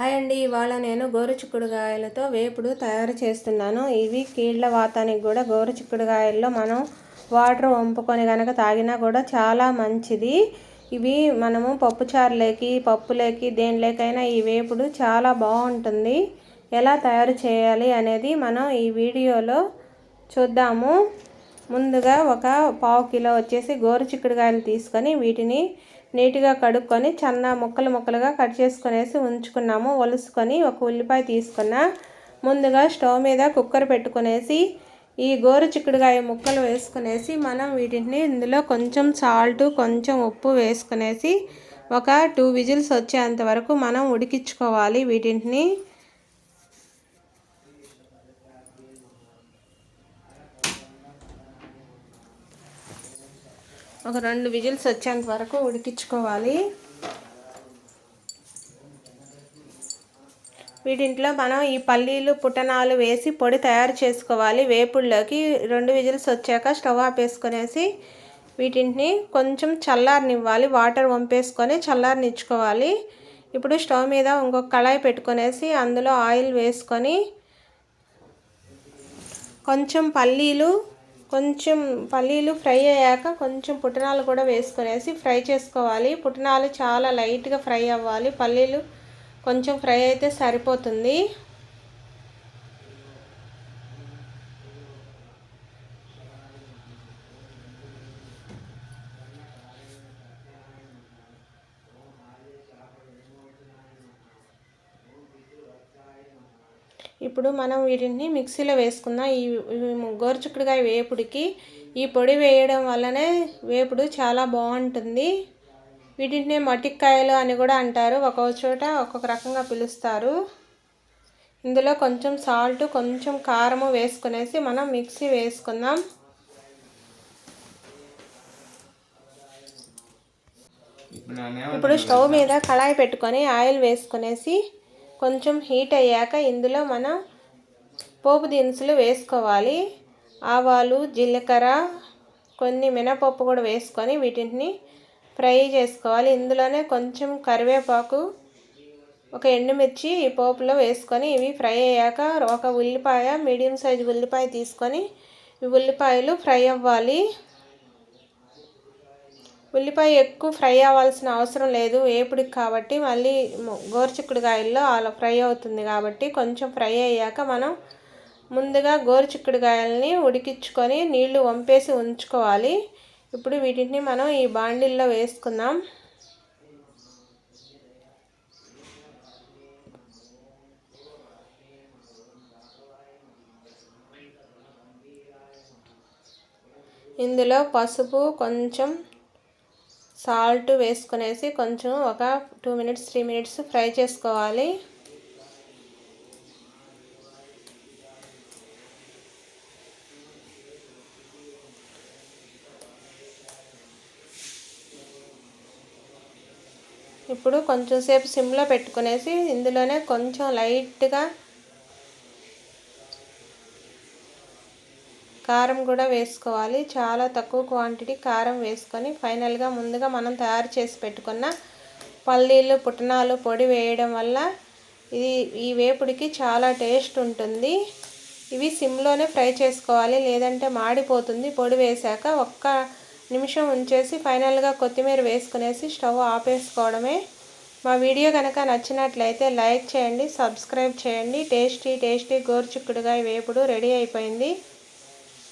Hi అండి ఇవాళ నేను గోరుచిక్కుడుగాయలతో వేపుడు తయారు చేస్తున్నాను. ఇవి కీళ్ళ వాతానికి కూడా గోరుచిక్కుడుగాయల్లో మనం వాటర్ వంపుకొని కనుక తాగినా కూడా చాలా మంచిది. ఇవి మనము పప్పుచారులేకి పప్పులేకి దేనిలేకైనా ఈ వేపుడు చాలా బాగుంటుంది. ఎలా తయారు చేయాలి అనేది మనం ఈ వీడియోలో చూద్దాము. ముందుగా ఒక పావు కిలో వచ్చేసి గోరు చిక్కుడుకాయలు తీసుకొని వీటిని నీట్గా కడుక్కొని చిన్న ముక్కలు ముక్కలుగా కట్ చేసుకునేసి ఉంచుకున్నాము. ఒలుసుకొని ఒక ఉల్లిపాయ తీసుకున్న ముందుగా స్టవ్ మీద కుక్కర్ పెట్టుకునేసి ఈ గోరు చిక్కుడుకాయ ముక్కలు వేసుకునేసి మనం వీటిని ఇందులో కొంచెం సాల్ట్ కొంచెం ఉప్పు వేసుకునేసి ఒక టూ విజిల్స్ వచ్చేంత వరకు మనం ఉడికించుకోవాలి వీటిని. ఒక రెండు విజిల్స్ వచ్చేంత వరకు ఉడికించుకోవాలి. వీటింట్లో మనం ఈ పల్లీలు పుట్టనాలు వేసి పొడి తయారు చేసుకోవాలి. వేపుల్లోకి రెండు విజిల్స్ వచ్చాక స్టవ్ ఆపేసుకునేసి వీటిని కొంచెం చల్లారనివ్వాలి. వాటర్ వంపేసుకొని చల్లారనిచ్చుకోవాలి. ఇప్పుడు స్టవ్ మీద ఇంకొక కళాయి పెట్టుకునేసి అందులో ఆయిల్ వేసుకొని కొంచెం పల్లీలు కొంచెం పల్లీలు ఫ్రై అయ్యాక కొంచెం పుట్నాలు కూడా వేసుకునేసి ఫ్రై చేసుకోవాలి. పుట్నాలు చాలా లైట్గా ఫ్రై అవ్వాలి. పల్లీలు కొంచెం ఫ్రై అయితే సరిపోతుంది. ఇప్పుడు మనం వీటిని మిక్సీలో వేసుకుందాం ఈ గోరుచుక్కుడుకాయ వేపుడికి ఈ పొడి వేయడం వల్లనే వేపుడు చాలా బాగుంటుంది. వీటిని మటికాయలు అని కూడా అంటారు. ఒక్కొక్క చోట ఒక్కొక్క రకంగా పిలుస్తారు. ఇందులో కొంచెం సాల్ట్ కొంచెం కారము వేసుకునేసి మనం మిక్సీ వేసుకుందాం. ఇప్పుడు స్టవ్ మీద కళాయి పెట్టుకొని ఆయిల్ వేసుకునేసి కొంచెం హీట్ అయ్యాక ఇందులో మనం పోపు దినుసులు వేసుకోవాలి. ఆవాలు జీలకర్ర కొన్ని మినపప్పు కూడా వేసుకొని వీటిని ఫ్రై చేసుకోవాలి. ఇందులోనే కొంచెం కరివేపాకు ఒక ఎండుమిర్చి ఈ పోపులో వేసుకొని ఇవి ఫ్రై అయ్యాక ఒక ఉల్లిపాయ మీడియం సైజు ఉల్లిపాయ తీసుకొని ఈ ఉల్లిపాయలు ఫ్రై అవ్వాలి. ఉల్లిపాయ ఎక్కువ ఫ్రై అవ్వాల్సిన అవసరం లేదు వేపుడికి కాబట్టి మళ్ళీ గోరుచిక్కుడుకాయల్లో అలా ఫ్రై అవుతుంది కాబట్టి కొంచెం ఫ్రై అయ్యాక మనం ముందుగా గోరుచిక్కుడుకాయలని ఉడికించుకొని నీళ్ళు వంపేసి ఉంచుకోవాలి. ఇప్పుడు వీటిని మనం ఈ బాండిల్లో వేసుకుందాం. ఇందులో పసుపు కొంచెం సాల్ట్ వేసుకునేసి కొంచెం ఒక two minutes three minutes fry చేసుకోవాలి. ఇప్పుడు కొంచెం సేపు సిమ్లో పెట్టుకునేసి ఇందులోనే కొంచెం లైట్గా కారం కూడా వేసుకోవాలి. చాలా తక్కువ క్వాంటిటీ కారం వేసుకొని ఫైనల్గా ముందుగా మనం తయారు చేసి పెట్టుకున్న పల్లీలు పుట్నాలు పొడి వేయడం వల్ల ఇది ఈ వేపుడికి చాలా టేస్ట్ ఉంటుంది. ఇవి సిమ్లోనే ఫ్రై చేసుకోవాలి. లేదంటే మాడిపోతుంది. పొడి వేశాక ఒక్క నిమిషం ఉంచేసి ఫైనల్గా కొత్తిమీర వేసుకునేసి స్టవ్ ఆపేసుకోవడమే. మా వీడియో కనుక నచ్చినట్లయితే లైక్ చేయండి సబ్స్క్రైబ్ చేయండి. టేస్టీ టేస్టీ గోరుచిక్కుడుగా వేపుడు రెడీ అయిపోయింది.